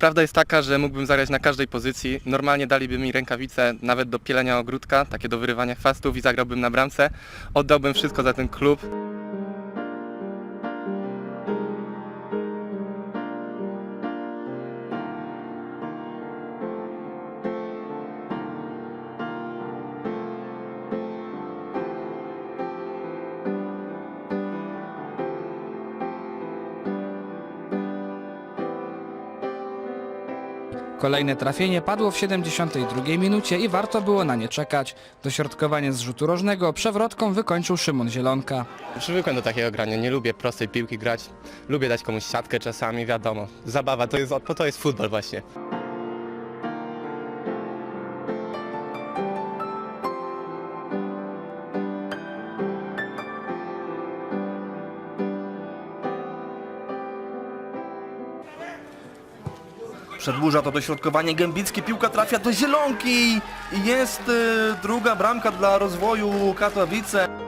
prawda jest taka, że mógłbym zagrać na każdej pozycji. Normalnie daliby mi rękawice nawet do pielenia ogródka, takie do wyrywania chwastów i zagrałbym na bramce. Oddałbym wszystko za ten klub. Kolejne trafienie padło w 72 minucie i warto było na nie czekać. Dośrodkowanie z rzutu rożnego przewrotką wykończył Szymon Zielonka. Przywykłem do takiego grania, nie lubię prostej piłki grać. Lubię dać komuś siatkę czasami, wiadomo. Zabawa to jest, to jest futbol właśnie. Przedłuża to dośrodkowanie Gębicki, piłka trafia do Zielonki i jest y, druga bramka dla rozwoju Katowice.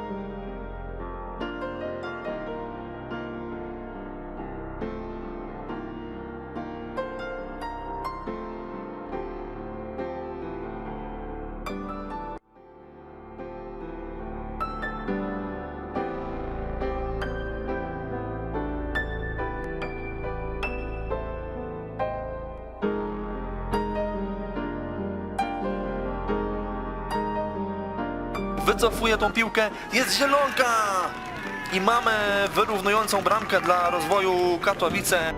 Wycofuje tą piłkę, jest Zielonka! I mamy wyrównującą bramkę dla rozwoju Katowice.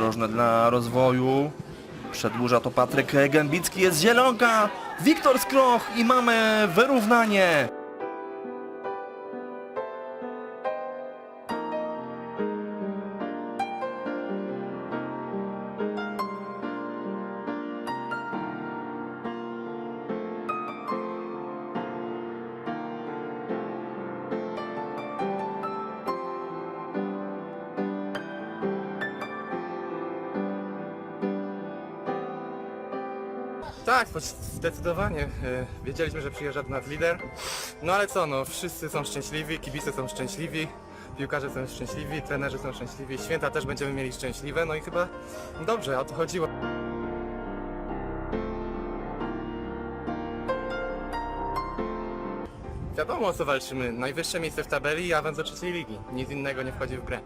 Rożny dla rozwoju. Przedłuża to Patryk Gębicki, jest Zielonka! Wiktor Skroch i mamy wyrównanie. Tak, zdecydowanie. E, Wiedzieliśmy, że przyjeżdża do nas lider. No ale co, no wszyscy są szczęśliwi, kibice są szczęśliwi, piłkarze są szczęśliwi, trenerzy są szczęśliwi, święta też będziemy mieli szczęśliwe, no i chyba dobrze, o to chodziło. Wiadomo o co walczymy. Najwyższe miejsce w tabeli i awans do trzeciej ligi. Nic innego nie wchodzi w grę.